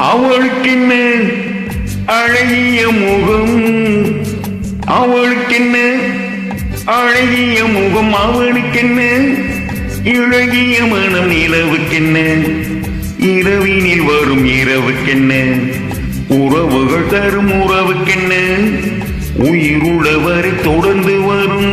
அவளுக்கு மேல் அழகிய முகம் அவளுக்கென்ன அழகிய முகம் அவளுக்கென்ன இழகிய மனம் நிலவுக்கென்ன இரவினில் வரும் இரவுக்கென்ன உறவுகள் தரும் உறவுக்கென்ன உயிருள்ளவரை தொடர்ந்து வரும்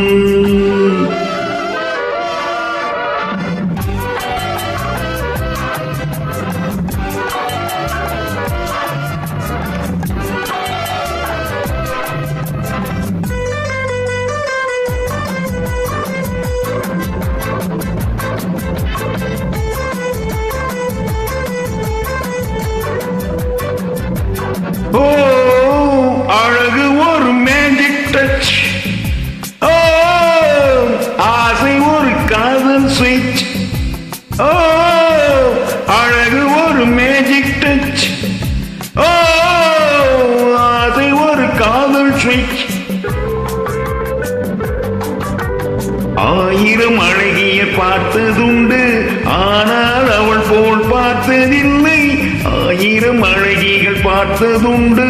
காதல் சுவிட்ச் ஆயிரம் அழகிய பார்த்ததுண்டு ஆனால் அவள் போல் பார்த்ததில்லை. ஆயிரம் அழகிகள் பார்த்ததுண்டு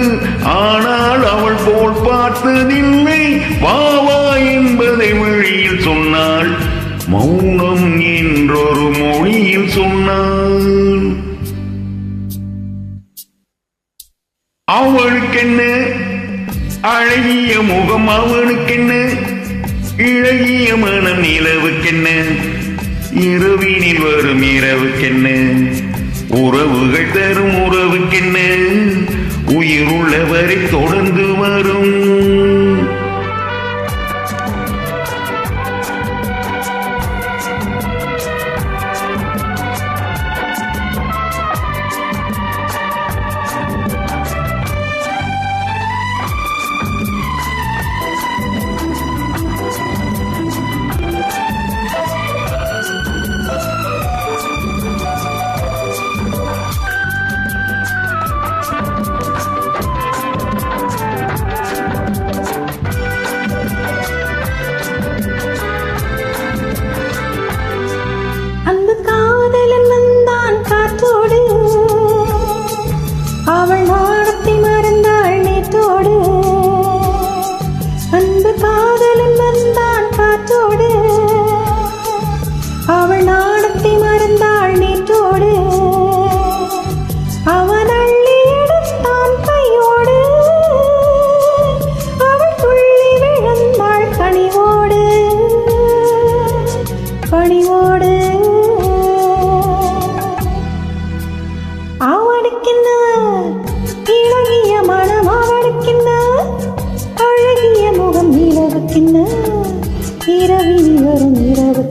ஆனால் அவள் போல் பார்த்ததில்லை. வாவா என்பதை மொழியில் சொன்னாள். மௌனம் என்றொரு மொழியில் சொன்னாள். அவளுக்கென்ன? அழகிய முகம் அவனுக்கென்ன இழகிய மனம் நிலவுக்கென்ன இரவினில் வரும் இரவுக்கென்ன உறவுகள் தரும் உறவுக்கென்ன உயிருள்ளவரை தொட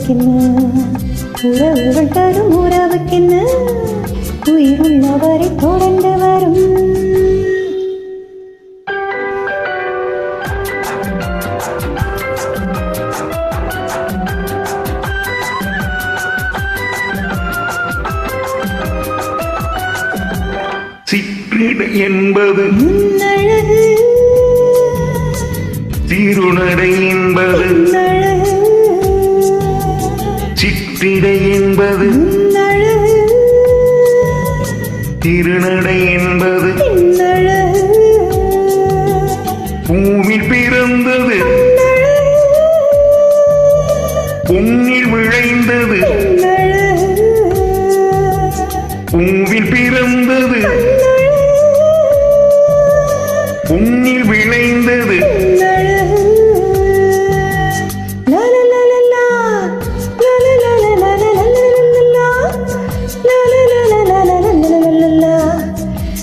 ഉറവയ്ക്കിന്ന് ഉറവുകൾ തരും ഉറവയ്ക്കിന്ന് ഉയരുള്ളവരെ തുടർന്ന് വരും சிற்றிடு என்பது முன்னழகு என்பது சிற்றிடை என்பது திருநடை என்பது பூவில் பிறந்தது. பொன்னில் விளைந்தது. பூவில் பிறந்தது. பொன்னில் விளைந்தது.